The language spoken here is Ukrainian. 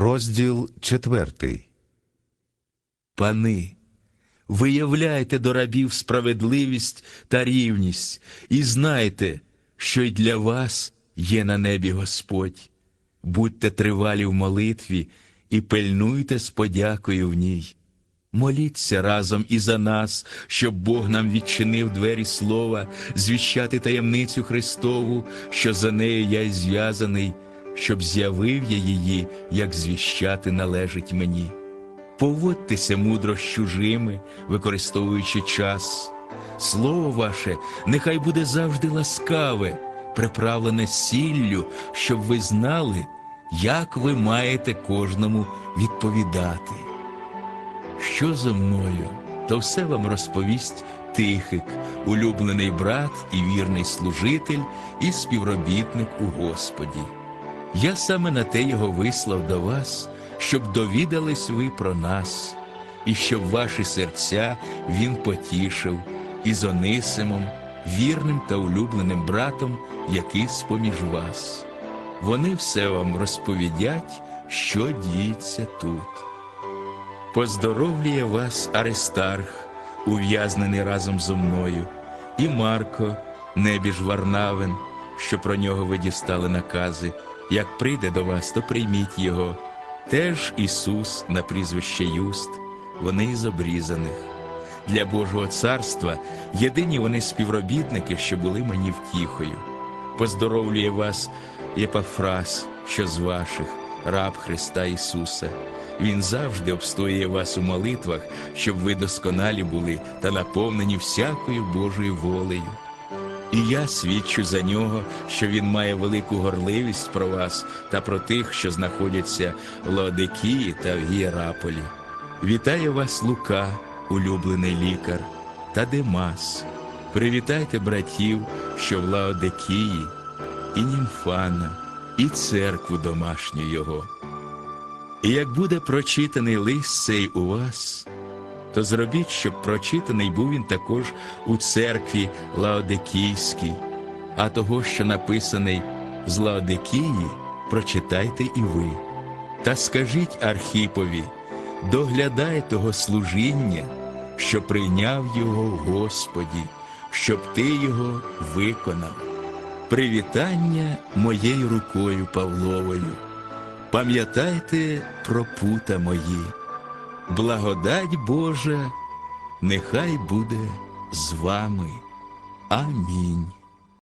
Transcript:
Розділ четвертий. Пани, виявляйте до рабів справедливість та рівність, і знайте, що й для вас є на небі Господь. Будьте тривалі в молитві і пильнуйте з подякою в ній. Моліться разом і за нас, щоб Бог нам відчинив двері слова, звіщати таємницю Христову, що за нею я й зв'язаний, щоб з'явив я її, як звіщати належить мені. Поводьтеся мудро з чужими, використовуючи час. Слово ваше нехай буде завжди ласкаве, приправлене сіллю, щоб ви знали, як ви маєте кожному відповідати. Що зо мною, то все вам розповість Тихик, улюблений брат і вірний служитель, і співробітник у Господі. Я саме на те його вислав до вас, щоб довідались ви про нас, і щоб ваші серця він потішив із Онисимом, вірним та улюбленим братом, який з-поміж вас. Вони все вам розповідять, що діється тут. Поздоровлює вас Аристарх, ув'язнений разом зо мною, і Марко, небіж Варнавен, що про нього ви дістали накази. Як прийде до вас, то прийміть його. Теж Ісус на прізвище Юст, вони із обрізаних. Для Божого царства єдині вони співробітники, що були мені втіхою. Поздоровлює вас Єпафрас, що з ваших, раб Христа Ісуса. Він завжди обстоює вас у молитвах, щоб ви досконалі були та наповнені всякою Божою волею. І я свідчу за нього, що він має велику горливість про вас та про тих, що знаходяться в Лаодикії та в Гієраполі. Вітає вас Лука, улюблений лікар, та Демас. Привітайте братів, що в Лаодикії, і Німфана, і церкву домашню його. І як буде прочитаний лист цей у вас, то зробіть, щоб прочитаний був він також у церкві Лаодикійській, а того, що написаний з Лаодикії, прочитайте і ви. Та скажіть Архіпові, доглядай того служіння, що прийняв його Господі, щоб ти його виконав. Привітання моєю рукою Павловою. Пам'ятайте про пута мої. Благодать Божа нехай буде з вами. Амінь.